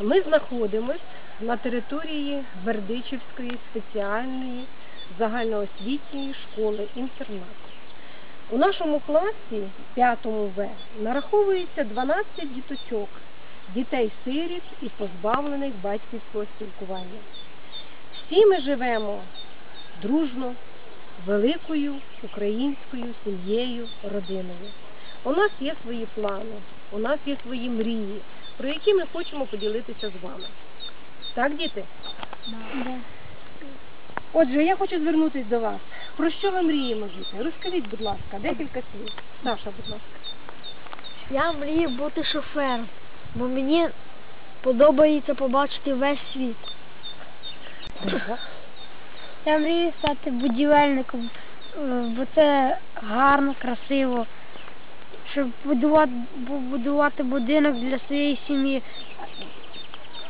Ми знаходимося на території Бердичівської спеціальної загальноосвітньої школи інтернату. У нашому класі 5 В нараховується 12 діточок, дітей-сиріт і позбавлених батьківського спілкування. Всі ми живемо дружно, великою українською сім'єю, родиною. У нас є свої плани, у нас є свої мрії, про які ми хочемо поділитися з вами. Так, діти? Отже, я хочу звернутися до вас. Про що ви мріємо, діти? Розкажіть, будь ласка, декілька слів. Саша, будь ласка. Я мрію бути шофером, бо мені подобається побачити весь світ. Я мрію стати будівельником, е, бо це гарно, красиво. Щоб будувати, будувати будинок для своєї сім'ї,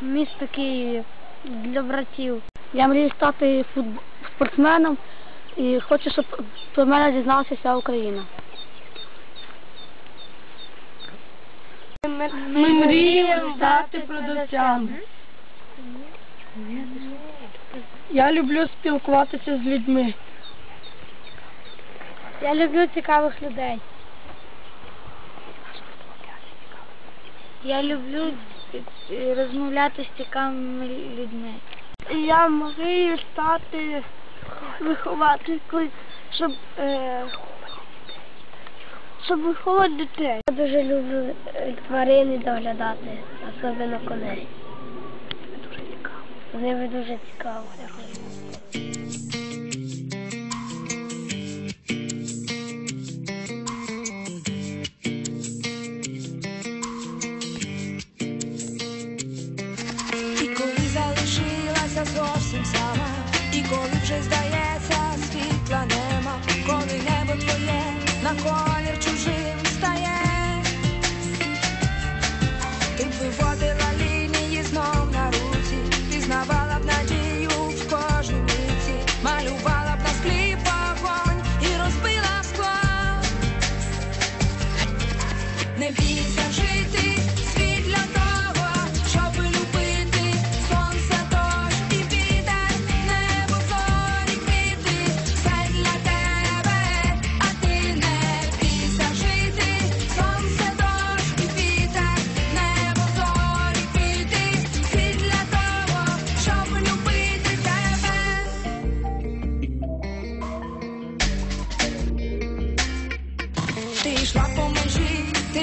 місто Києві, для братів. Я мрію стати спортсменом і хочу, щоб про мене дізналася вся Україна. Ми мріємо стати продавцями. Я люблю спілкуватися з людьми. Я люблю цікавих людей. Я люблю е, розмовляти з цікавими людьми. Я мрію стати вихователькою, щоб, е, щоб виховати дітей. Я дуже люблю е, тварини доглядати, особливо коней. З ними дуже цікаво. І коли вже здається, світла нема, коли небо твоє на колір чужим стає, ти б виводила лінії знов на руці, пізнавала б надію в кожній миті, малювала б на склі вогонь і розбила скло. Не бійся жити,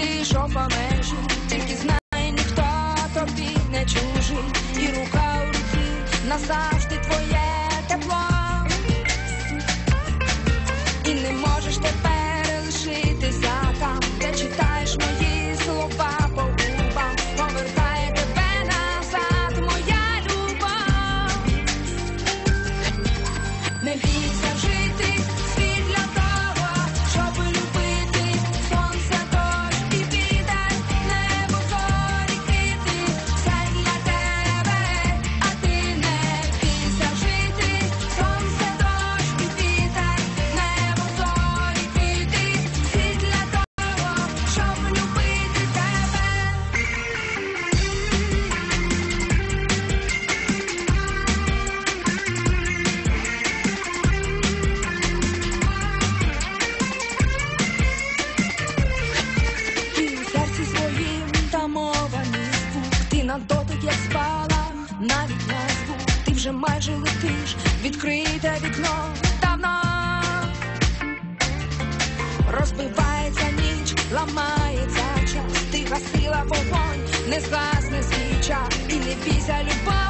межі, ти йшов по тільки ніхто тобі не чужий, і рука у руці назавжди твоє тепло. І не можеш тепер лишитися там, де читаєш мої слова по губам, повертає тебе назад, моя любов. Вже майже летиш, відкрите вікно давно. Розбивається ніч, ламається час, ти гасила вогонь, не згасне свіча, і не бійся, любов